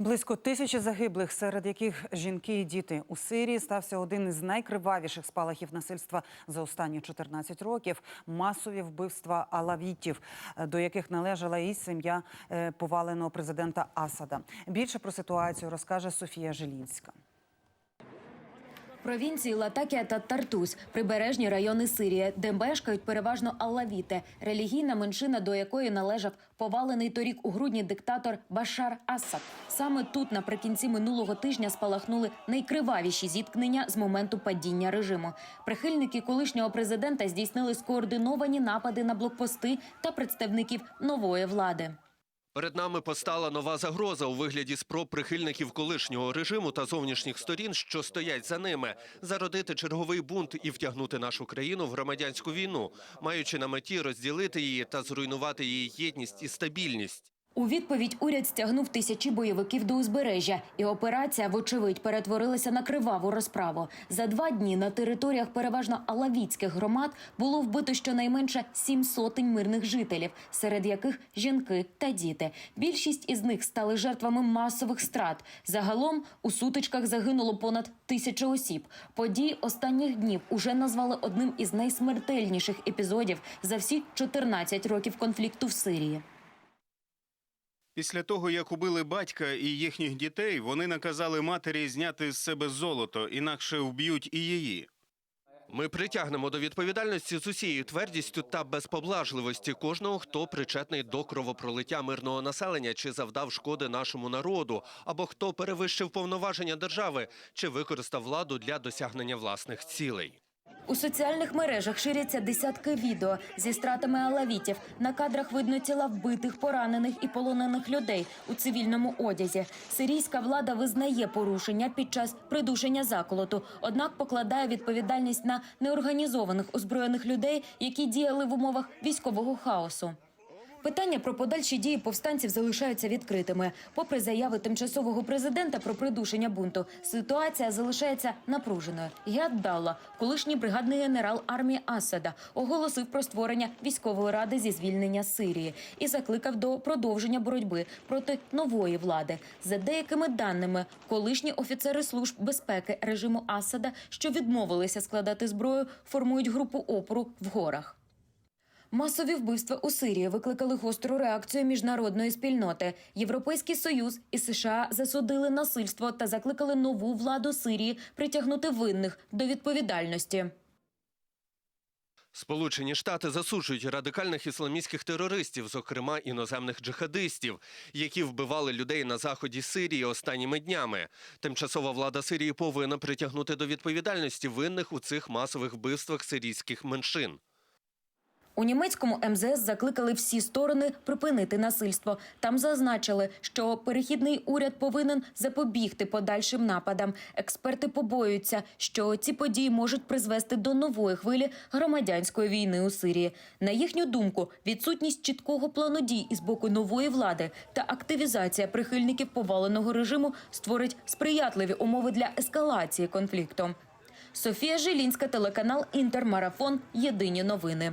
Близько тисячі загиблих, серед яких жінки і діти. У Сирії стався один із найкривавіших спалахів насильства за останні 14 років. Масові вбивства алавітів, до яких належала і сім'я е, поваленого президента Асада. Більше про ситуацію розкаже Софія Жилінська. Провінції Латакія та Тартус – прибережні райони Сирії, де мешкають переважно алавіти, релігійна меншина, до якої належав повалений торік у грудні диктатор Башар Асад. Саме тут наприкінці минулого тижня спалахнули найкривавіші зіткнення з моменту падіння режиму. Прихильники колишнього президента здійснили скоординовані напади на блокпости та представників нової влади. Перед нами постала нова загроза у вигляді спроб прихильників колишнього режиму та зовнішніх сторін, що стоять за ними, зародити черговий бунт і втягнути нашу країну в громадянську війну, маючи на меті розділити її та зруйнувати її єдність і стабільність. У відповідь уряд стягнув тисячі бойовиків до узбережжя, і операція, вочевидь, перетворилася на криваву розправу. За два дні на територіях переважно алавітських громад було вбито щонайменше сім сотень мирних жителів, серед яких жінки та діти. Більшість із них стали жертвами масових страт. Загалом у сутичках загинуло понад тисячу осіб. Події останніх днів уже назвали одним із найсмертельніших епізодів за всі 14 років конфлікту в Сирії. Після того, як убили батька і їхніх дітей, вони наказали матері зняти з себе золото, інакше вб'ють і її. Ми притягнемо до відповідальності з усією твердістю та без поблажливості кожного, хто причетний до кровопролиття мирного населення чи завдав шкоди нашому народу, або хто перевищив повноваження держави чи використав владу для досягнення власних цілей. У соціальних мережах ширяться десятки відео зі стратами алавітів. На кадрах видно тіла вбитих, поранених і полонених людей у цивільному одязі. Сирійська влада визнає порушення під час придушення заколоту, однак покладає відповідальність на неорганізованих озброєних людей, які діяли в умовах військового хаосу. Питання про подальші дії повстанців залишаються відкритими. Попри заяви тимчасового президента про придушення бунту, ситуація залишається напруженою. Гіат Далла, колишній бригадний генерал армії Асада, оголосив про створення військової ради зі звільнення Сирії і закликав до продовження боротьби проти нової влади. За деякими даними, колишні офіцери служб безпеки режиму Асада, що відмовилися складати зброю, формують групу опору в горах. Масові вбивства у Сирії викликали гостру реакцію міжнародної спільноти. Європейський союз і США засудили насильство та закликали нову владу Сирії притягнути винних до відповідальності. Сполучені Штати засуджують радикальних ісламістських терористів, зокрема іноземних джихадистів, які вбивали людей на заході Сирії останніми днями. Тимчасова влада Сирії повинна притягнути до відповідальності винних у цих масових вбивствах сирійських меншин. У німецькому МЗС закликали всі сторони припинити насильство. Там зазначили, що перехідний уряд повинен запобігти подальшим нападам. Експерти побоюються, що ці події можуть призвести до нової хвилі громадянської війни у Сирії. На їхню думку, відсутність чіткого плану дій із боку нової влади та активізація прихильників поваленого режиму створить сприятливі умови для ескалації конфлікту. Софія Жилінська, телеканал Інтермарафон. Єдині новини.